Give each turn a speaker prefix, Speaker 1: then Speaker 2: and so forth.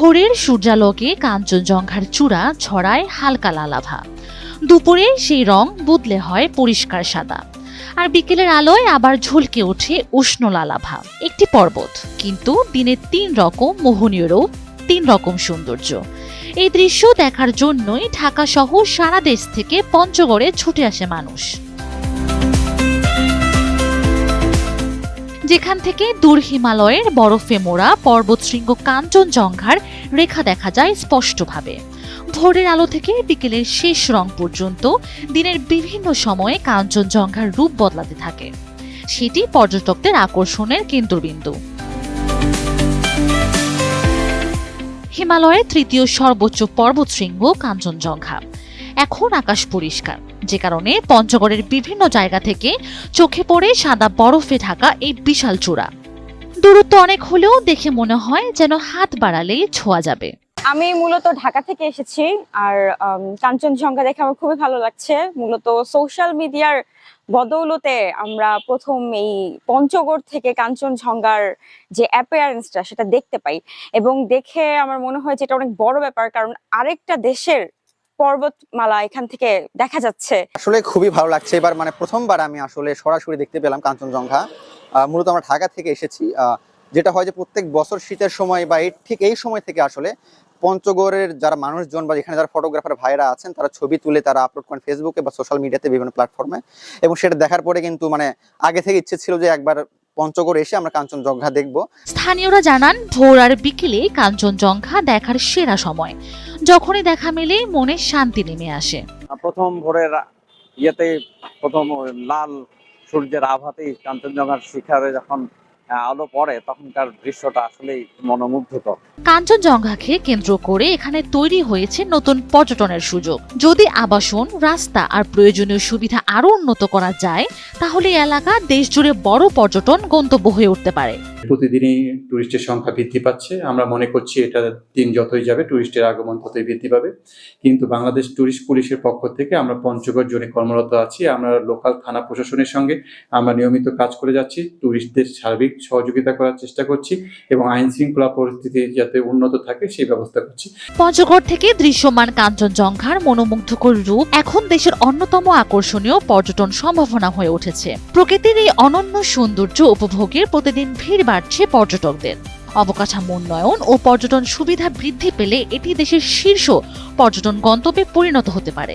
Speaker 1: ভোরের সূর্যালোকে কাঞ্চনজঙ্ঘার চূড়া ছড়ায় হালকা লালাভা দুপুরে সেই রং বদলে হয় পরিষ্কার সাদা। আর বিকেলের আলোয় আবার ঝলকে ওঠে উষ্ণ লালাভা একটি পর্বত, কিন্তু দিনের তিন রকম মোহনীয় রূপ তিন রকম সৌন্দর্য। এই দৃশ্য দেখার জন্যই ঢাকা সহ সারা দেশ থেকে পঞ্চগড়ে ছুটে আসে মানুষ। যেখান থেকে দূর হিমালয়ের বরফে মোড়া পর্বতশৃঙ্গ কাঞ্চনজঙ্ঘার রেখা দেখা যায় স্পষ্টভাবে। ভোরের আলো থেকে বিকেলের শেষ রং পর্যন্ত দিনের বিভিন্ন সময়ে কাঞ্চনজঙ্ঘার রূপ বদলাতে থাকে। সেটি পর্যটকদের আকর্ষণের কেন্দ্রবিন্দু। হিমালয়ের তৃতীয় সর্বোচ্চ পর্বতশৃঙ্গ কাঞ্চনজঙ্ঘা এখন আকাশ পরিষ্কার। যে কারণে পঞ্চগড়ের বিভিন্ন জায়গা থেকে চোখে পড়ে সাদা বরফে ঢাকা এই বিশাল চূড়া। দূরত্ব অনেক হলেও দেখে মনে হয় যেন হাত বাড়ালেই ছোঁয়া যাবে।
Speaker 2: আমি মূলত ঢাকা থেকে এসেছি আর কাঞ্চনজঙ্ঘা দেখে আমার খুবই ভালো লাগছে। মূলত সোশ্যাল মিডিয়ার বদৌলতে আমরা প্রথম এই পঞ্চগড় থেকে কাঞ্চনজঙ্ঘার যে অ্যাপিয়ারেন্সটা সেটা দেখতে পাই। এবং দেখে আমার মনে হয় যে এটা অনেক বড় ব্যাপার, কারণ আরেকটা দেশের পর্বতমালা এখান থেকে দেখা যাচ্ছে।
Speaker 3: আসলে খুবই ভালো লাগছে। এবার মানে প্রথমবার আমি আসলে সরাসরি দেখতে পেলাম কাঞ্চনজঙ্ঘা। মূলত আমরা ঢাকা থেকে এসেছি। যেটা হয় যে প্রত্যেক বছর শীতের সময় বা এই ঠিক এই সময় থেকে আসলে পঞ্চগড়ের যারা মানুষজন বা এখানে যারা ফটোগ্রাফার ভাইরা আছেন তারা ছবি তুলে তারা আপলোড করেন ফেসবুকে বা সোশ্যাল মিডিয়াতে বিভিন্ন প্ল্যাটফর্মে এবং সেটা দেখার পরে কিন্তু মানে আগে থেকে ইচ্ছে ছিল যে একবার পঞ্চগড় এসে আমরা কাঞ্চনজঙ্ঘা দেখব।
Speaker 1: স্থানীয়রা জানান ভোর আর বিকেলে কাঞ্চনজঙ্ঘা দেখার সেরা সময়। যখনই দেখা মেলে মনে শান্তি নেমে আসে।
Speaker 4: প্রথম ভোরের ইয়েতে, প্রথম লাল সূর্যের আভাতেই কাঞ্চনজঙ্ঘার শিখারে যখন আলো পড়ে তখনকার দৃশ্যটা আসলেই মনোমুগ্ধকর।
Speaker 1: কাঞ্চনজঙ্ঘাকে কেন্দ্র করে এখানে তৈরি হয়েছে নতুন পর্যটনের সুযোগ। যদি আবাসন রাস্তা আর প্রয়োজনীয় সুবিধা আরও উন্নত করা যায় তাহলে এই এলাকা দেশ জুড়ে বড় পর্যটন গন্তব্য হয়ে উঠতে পারে।
Speaker 5: প্রতিদিনই টুরিস্টের সংখ্যা বৃদ্ধি পাচ্ছে। আমরা মনে করছি এটা দিন যতই যাবে টুরিস্টের আগমন ততই বৃদ্ধি পাবে। কিন্তু বাংলাদেশ টুরিস্ট পুলিশের পক্ষ থেকে আমরা পঞ্চগড় জোনে কর্মরত আছি। আমরা লোকাল থানা প্রশাসনের সঙ্গে আমরা নিয়মিত কাজ করে যাচ্ছি। টুরিস্টদের সার্বিক সহযোগিতা করার চেষ্টা করছি এবং আইন শৃঙ্খলা পরিস্থিতি যাতে উন্নত থাকে, সেই ব্যবস্থা করছি।
Speaker 1: পঞ্চগড় থেকে দৃশ্যমান কাঞ্চনজঙ্ঘার মনোমুগ্ধকর রূপ এখন দেশের অন্যতম আকর্ষণীয় পর্যটন সম্ভাবনা হয়ে উঠেছে। প্রকৃতির এই অনন্য সৌন্দর্য উপভোগের প্রতিদিন ভিড় বাড়ছে পর্যটকদের। অবকাঠামো উন্নয়ন ও পর্যটন সুবিধা বৃদ্ধি পেলে এটি দেশের শীর্ষ পর্যটন গন্তব্যে পরিণত হতে পারে।